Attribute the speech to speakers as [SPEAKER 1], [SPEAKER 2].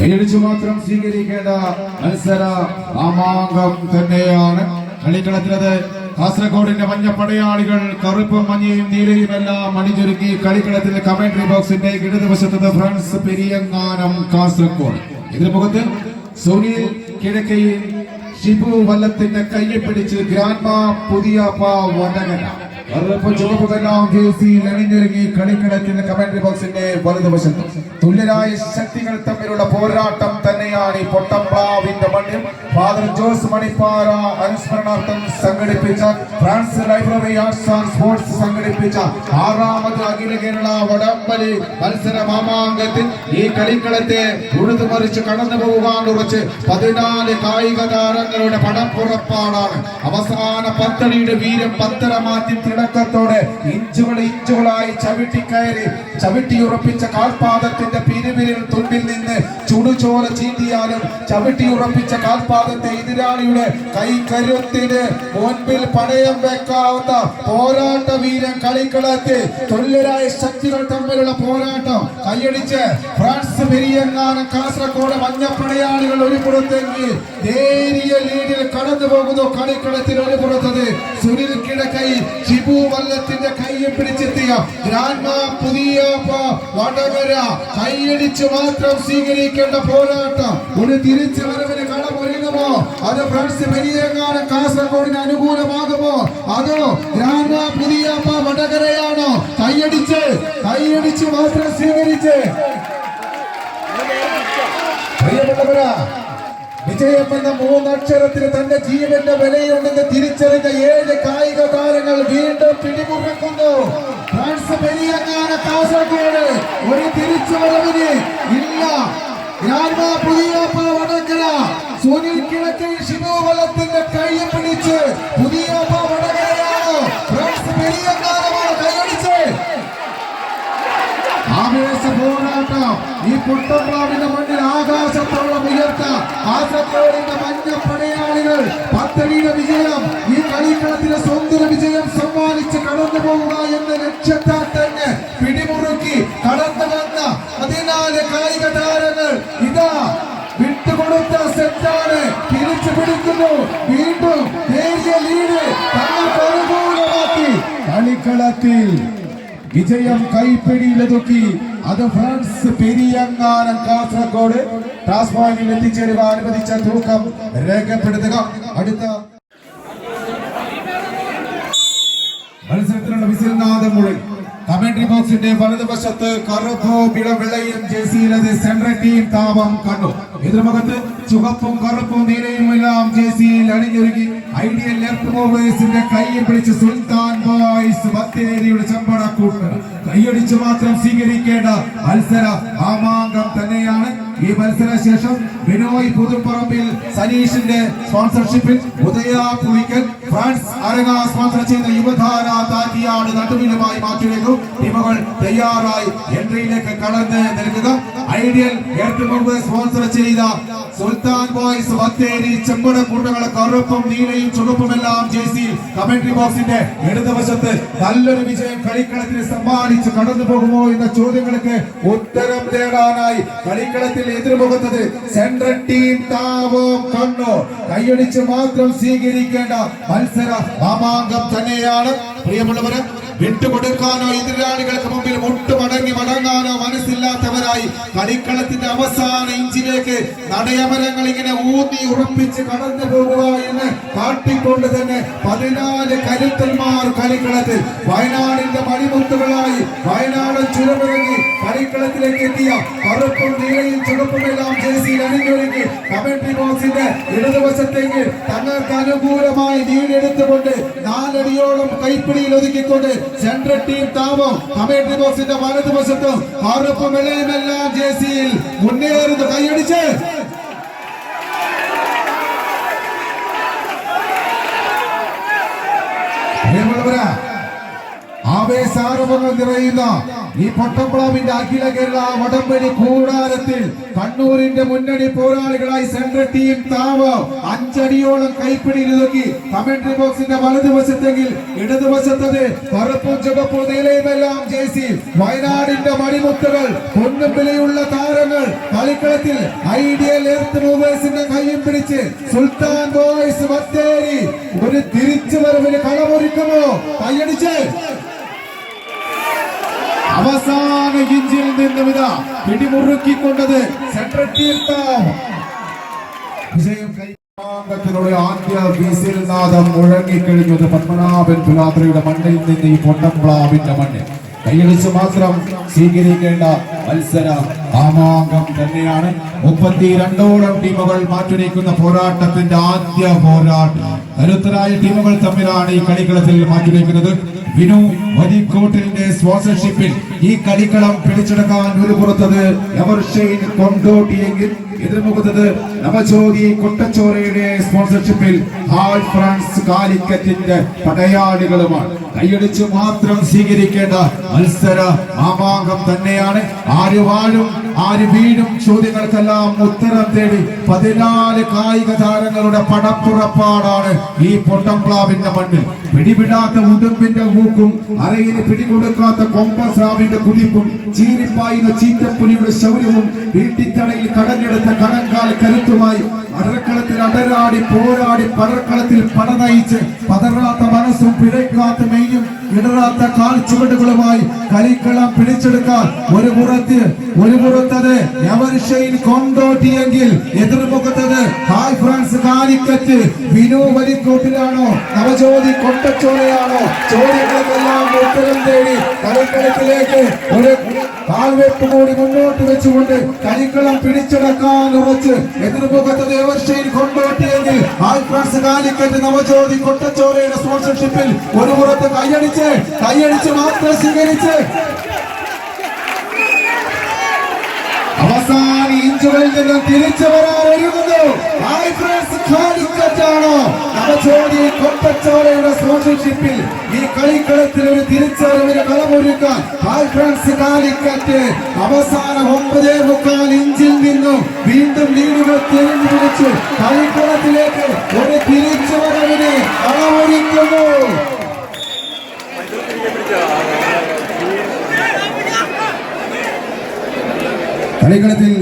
[SPEAKER 1] കൈയടിച്ചു മാത്രം സ്വീകരിക്കേണ്ട മത്സര ആമാങ്കം തന്നെയാണ്. കളിക്കളത്തിലത് കാസർഗോഡിന്റെ മഞ്ഞപ്പടയാളികൾ കറുപ്പും മഞ്ഞയും നീലയും എല്ലാം അണിഞ്ഞൊരുക്കി കളിക്കളത്തിൽ കമന്ററി ബോക്സിന്റെ ഇടതുവശത്തത് ഫ്രണ്ട്സ് പെരിയങ്ങാനം കാസർഗോഡ്. ഇതിന് മുഖത്ത് സുനിൽ കിഴക്കയിൽ ഷിബു വല്ലത്തിന്റെ കയ്യെ പിടിച്ച് ഗ്രാൻഡ്മ പുതിയ വടകര. ജേഴ്സിയിൽ അണിഞ്ഞൊരുങ്ങി കമന്ററി ബോക്സിന്റെ വലതുവശത്ത്. തുല്യരായ ശക്തികൾ തമ്മിലുള്ള പോരാട്ടം തന്നെയാണ് ഈ പൊട്ടംപ്ലാവിന്റെ മണ്ണിൽ. ഫാദർ ജോസ് മണിപ്പാറ അനുസ്മരണാർത്ഥം സംഘടിപ്പിച്ച friends library arts and sports സംഘടിപ്പിച്ച ആറാമത് അഖില കേരള വടംവലി മത്സര മാമാങ്കത്തിൽ ഈ കളിക്കളത്തെ ഉഴുതുമറിച്ച് കടന്നു പോകാൻ ഉറച്ച് പതിനാല് കായിക താരങ്ങളുടെ പടപ്പുറപ്പാടാണ് അവസാന പത്തടിയുടെ വീരം പത്തര മാറ്റി തിളക്കത്തോടെ ഇഞ്ചുകൾ ഇഞ്ചുകളായി ചവിട്ടിക്കയറി ചവിട്ടിയുറപ്പിച്ച കാൽപാദത്തിന്റെ പിരിവിരിൽ തുമ്പിൽ നിന്ന് ചുടുചോല ചീന്തിയാലും ചവിട്ടിയുറപ്പിച്ച കാൽപാദത്തെ എതിരാളിയുടെ കൈകരുത്തിന് മുൻപിൽ പണയം വെക്കാവുന്ന പോരാട്ട വീരം കളിക്കളത്തിൽ തുല്യരായ ശക്തികൾ തമ്മിലുള്ള പോരാട്ടം. കൈയടിച്ച് ഫ്രാൻസ് പെരിയങ്ങാനം കാസർഗോഡ് മഞ്ഞപ്പടയാളികൾ ഒരു പുറത്തെങ്കിൽ നേരിയ ലീഡിൽ കടന്നു പോകുന്നു കളിക്കളത്തിൽ ഒരു പുറത്തത്. സുനിൽ കിടക്കൈ ഷിബു വല്ലത്തിന്റെ കൈയും പിടിച്ചെത്തിയ ഗ്രാൻഡ്മ പുതിയ വടകര. കൈയടിച്ച് മാത്രം സ്വീകരിക്കേണ്ട പോരാട്ടം. ഒരു തിരിച്ചു വരവിന് കളമൊരുങ്ങുമോ അത് ഫ്രണ്ട്സ് പരിയങ്ങാന കാസർഗോഡിന് അനുകൂലമാകുമോ? അതോ ഗ്രാൻഡ്മ പുതിയ വടകരയാണോ? കൈയടിച്ച് കൈയടിച്ച് മാത്രം സ്വീകരിച്ച്. പ്രിയപ്പെട്ടവരാ വിജയം എന്ന മൂന്നക്ഷരത്തിന് തന്റെ ജീവന്റെ വിലയുണ്ടെന്ന് തിരിച്ചറിഞ്ഞ ഏഴ് കായിക താരങ്ങൾ വീണ്ടും പിടിമുറക്കുന്നു. കാസർഗോഡ് ഒരു തിരിച്ചുവരവിന് ഇല്ല. വടകര സുനിൽ കിഴക്കൻ ശിവവലത്തിന്റെ കൈ പിടിച്ച് പുതിയ വടകരയാണ് ഫ്രാൻസ് പെരിയങ്ങാനമാണ് കൈയടിച്ച് ഈ പുട്ടപ്രാവിന്റെ മണ്ണിൽ ആകാശത്തോളം ഉയർത്താം കാസർഗോഡിന്റെ മഞ്ഞ പടയാളികൾ പത്തടിയുടെ വിജയം ഈ കളിക്കളത്തിലെ സ്വന്തം വിജയം സമ്മാനിച്ച് കടന്നു പോവുക എന്ന ലക്ഷ്യത്താൽ തന്നെ പിടിമുറുക്കി കടന്നു വന്ന പതിനാല് കായിക താരങ്ങൾ ഇതാ. വിട്ടുകൊടുത്ത സെറ്റാണ്. തിരിച്ചു പിടിക്കുന്നു. വീണ്ടും ലീഡ് തങ്ങൾ കളിക്കളത്തിൽ വിജയം കൈപ്പിടിയിലൊതുക്കി അത് ഫ്രാൻസ് പെരിയങ്ങാനം കാസർഗോഡ് ടാസ്മാനിൽ എത്തിച്ചേരുക. അനുവദിച്ച തൂക്കം രേഖപ്പെടുത്തുക. അടുത്ത മത്സരത്തിനുള്ള വിസിൽനാഥം മുഴൽ കമന്ററി ബോക്സിന്റെ വലതുവശത്ത് കറുപ്പോ വിളവെള്ളയും ജേസിയിലത് സെൻട്രൽ ടീം താപം കണ്ടു എതിർമുഖത്ത് ചുവപ്പും കറുപ്പും നീലയും എല്ലാം ജേസിയിൽ അണിഞ്ഞൊരുങ്ങി. ഐഡിയൽ ലെഫ്റ്റ് മൂവേഴ്സിന്റെ കൈയും പിടിച്ച് സുൽത്താൻ ബോയ്സ് ബത്തേരിയുടെ ചമ്പടക്കൂട്ട് കൈയടിച്ച് മാത്രം സ്വീകരിക്കേണ്ട മത്സര ആമാങ്കം തന്നെയാണ് ഈ മത്സര ശേഷം ബിനോയ് പുതുപ്പറമ്പിൽ സനീഷിന്റെ സ്പോൺസർഷിപ്പിൽ ഉദയ പുളിക്കൽ ഫ്രാൻസ് അരങ്ങ സ്പോൺസർ ചെയ്ത യുവധാര താറ്റിയാട് നടുവിലുമായി മാറ്റിവെക്കും ടീമുകൾ തയ്യാറായി. എൻട്രിയിലേക്ക് കടന്ന് നൽകുക ഐഡിയൽ ഏറ്റവും സ്പോൺസർ ചെയ്ത സുൽത്താൻ ബോയ്സ് ബത്തേരി ചെമ്പട കൂട്ടങ്ങളെ കറുപ്പും നീലയും ചുവപ്പും ചുവപ്പുമെല്ലാം ജേസി കമന്ററി ബോക്സിന്റെ ഇടതുവശത്ത് നല്ലൊരു വിജയം കളിക്കളത്തിന് സമ്മാനിച്ച് കടന്നു പോകുമോ എന്ന ചോദ്യങ്ങൾക്ക് ഉത്തരം തേടാനായി കളിക്കളത്തിൽ എതിർമുഖത്തത് സെൻട്രൽ ടീം താവോ കണ്ണോ കൈയടിച്ച് മാത്രം സ്വീകരിക്കേണ്ട മത്സര മാമാങ്കം തന്നെയാണ്. പ്രിയമുള്ളവര് വിട്ടുകൊടുക്കാനോ എതിരാളികൾക്ക് കളിക്കളത്തിന്റെ അവസാന ഇഞ്ചിലേക്ക് നടയമരങ്ങൾ ഇങ്ങനെ ഊന്നി ഉറപ്പിച്ച് കടന്നു പോകുക എന്ന് കാട്ടിക്കൊണ്ട് തന്നെ പതിനാല് കരുത്തന്മാർ കളിക്കളത്തിൽ വയനാടിന്റെ മണിമുത്തുകളായി വയനാട് ചുരമിറങ്ങി കളിക്കളത്തിലേക്ക് എത്തിയ കറുപ്പും നീലയും ചുവപ്പുമെല്ലാം ജേഴ്സിയിൽ അണിഞ്ഞൊരുങ്ങി കമന്ററി ബോക്സിന്റെ ഇടതുവശത്തേക്ക് തങ്ങൾക്ക് അനുകൂലമായി ലീഡെടുത്തുകൊണ്ട് നാലടിയോളം കൈപ്പിടിയിൽ ഒതുക്കിക്കൊണ്ട് സെൻട്രൽ ടീം താപം കമന്ററി ബോക്സിന്റെ വലതുവശത്തും കറുപ്പും വെള്ളയുമെല്ലാം ജേസിയിൽ മുന്നേറുന്നു. കൈയടിച്ച് പ്രിയമുള്ളവരാ ആവേശാരവങ്ങൾ നിറയുന്ന ഈ പൊട്ടംപ്ലാവിന്റെ അഖില കേരള വടംവലി കൂടാരത്തിൽ കണ്ണൂരിന്റെ മുന്നണി പോരാളികളായി സെൻട്രൽ ടീം താവ് അഞ്ചടിയോളം കൈപ്പിടി ഒതുക്കി കമന്ററി ബോക്സിന്റെ വലതുവശത്തെങ്കിൽ ഇടതുവശത്തത് കറുപ്പും ചുവപ്പും നീലയുമെല്ലാം ജേസി വയനാടിന്റെ മണിമുത്തുകൾ പൊന്നും വിലയുള്ള താരങ്ങൾ. കളിക്കളത്തിൽ ഐഡിയൽ എർത്ത് മൂവേഴ്സിന്റെ കൈയും പിടിച്ച് സുൽത്താൻ ബോയ്സ് ബത്തേരി ഒരു തിരിച്ചുവരവിന് കളമൊരുക്കുമോ? കൈയടിച്ച് അവസാന ഇഞ്ചിൽ നിന്നും ഇതാ പിടിമുറുക്കിക്കൊണ്ടത് സെൻട്രൽ ടീം താവ് വിജയം കൈ ത്തിലൂടെ ആദ്യ വീസിൽ നാദം മുഴങ്ങിക്കഴിഞ്ഞത് പത്മനാഭൻ തുലാത്രയുടെ മണ്ണിൽ നിന്ന് ഈ പൊട്ടംപ്ലാവിന്റെ മണ്ണിൽ കൈയടിച്ച് മാത്രം സ്വീകരിക്കേണ്ട മത്സര ആമാങ്കം തന്നെയാണ്. മുപ്പത്തിരണ്ടോളം ടീമുകൾ മാറ്റുരയ്ക്കുന്ന പോരാട്ടത്തിന്റെ ആദ്യ പോരാട്ടം. കരുത്തരായ ടീമുകൾ തമ്മിലാണ് ഈ കളിക്കളത്തിൽ മാറ്റുരയ്ക്കുന്നത് വിനു വരിക്കോട്ടിന്റെ സ്പോൺസർഷിപ്പിൽ ഈ കളിക്കളം പിടിച്ചെടുക്കാൻ ഒരു പുറത്തത് എവർഷെയിൻ കൊണ്ടോട്ടിയെങ്കിൽ എതിർമുഖത്തത് നവജ്യോതി കൊട്ടച്ചോറയുടെ സ്പോൺസർഷിപ്പിൽ ഹാൾ ഫ്രാൻസ് കാലിക്കറ്റിന്റെ പടയാളികളുമാണ്. കൈയടിച്ച് മാത്രം സ്വീകരിക്കേണ്ട മത്സര മാമാങ്കം തന്നെയാണ്. ആര് വാഴും ആര് വീഴും ചോദ്യങ്ങൾക്കെല്ലാം ഉത്തരം തേടി പതിനാല് കായിക താരങ്ങളുടെ പടപ്പുറപ്പാടാണ് ഈ പൊട്ടംപ്ലാവിന്റെ മണ്ണിൽ. പിടിവിടാത്ത ഉടുമ്പിന്റെ ഊക്കും അരയിന് പിടികൊടുക്കാത്ത കൊമ്പസ്രാവിന്റെ കുതിപ്പും ചീരിപ്പായുന്ന ചീറ്റപ്പുലിയുടെ ശൗര്യവും വീട്ടിത്തടയിൽ കടഞ്ഞെടുത്ത കടങ്കാൽ കരുത്തുമായി അടർക്കളത്തിൽ അടരാടി പോരാടി പടർക്കളത്തിൽ പടനയിച്ച് പതറാത്ത മനസ്സും പിഴയ്ക്കാത്ത മെയ്യും ഇടറാത്ത കാൽ ചുവടുകളുമായി കരിക്കളം പിടിച്ചെടുക്കാൻ ഒരു പുറത്ത് ഒരു പുറത്തത് എവർഷയിൽ കൊണ്ടോട്ടിയെങ്കിൽ എതിർമുഖത്തത് ഹായ് ഫ്രാൻസ് കാലിക്കറ്റ്. വിനു വലിക്കോട്ടിലാണോ? നവജ്യോതി കൊട്ടച്ചോലയാണോ? ചോദ്യങ്ങൾക്കെല്ലാം ഉത്തരം തേടി കളിക്കളത്തിലേക്ക് ഒരു കാൽവെപ്പ് കൂടി മുന്നോട്ട് വെച്ചുകൊണ്ട് കരിക്കളം പിടിച്ചെടുക്കാൻ ഉറച്ച് എതിർമുഖത്ത് എവർഷയിൽ കൊണ്ടോട്ടിയെങ്കിൽ ആൽഫ്രാൻസ് കാലിക്കറ്റ് നവജ്യോതി കൊട്ടച്ചോരയുടെ സ്പോൺസർഷിപ്പിൽ ഒരു പുറത്ത് കൈയടിച്ച് കൈയടിച്ച് മാത്രം സ്വീകരിച്ച്. അവസാന ഇഞ്ചുകളിൽ നിന്ന് തിരിച്ചു വരാൻ ഒരുങ്ങുന്നു. ാണ് നവജോതി കൊട്ടച്ചോലയുടെ സ്പോൺസർഷിപ്പിൽ ഈ കളിക്കളത്തിൽ ഒരു തിരിച്ചറിവിന് കളമൊരുക്കാൻ ആൽഫ്രാൻസ് കാലിക്കറ്റ് അവസാന ഒമ്പതേ മുക്കാൽ ഇഞ്ചിൽ നിന്നും വീണ്ടും ലീഡുകൾ തെളിഞ്ഞു പിടിച്ചു. കളിക്കളത്തിലേക്ക് ഒരു തിരിച്ചുവരവിനെ കളമൊരുക്കുന്നു. കളിക്കളത്തിൽ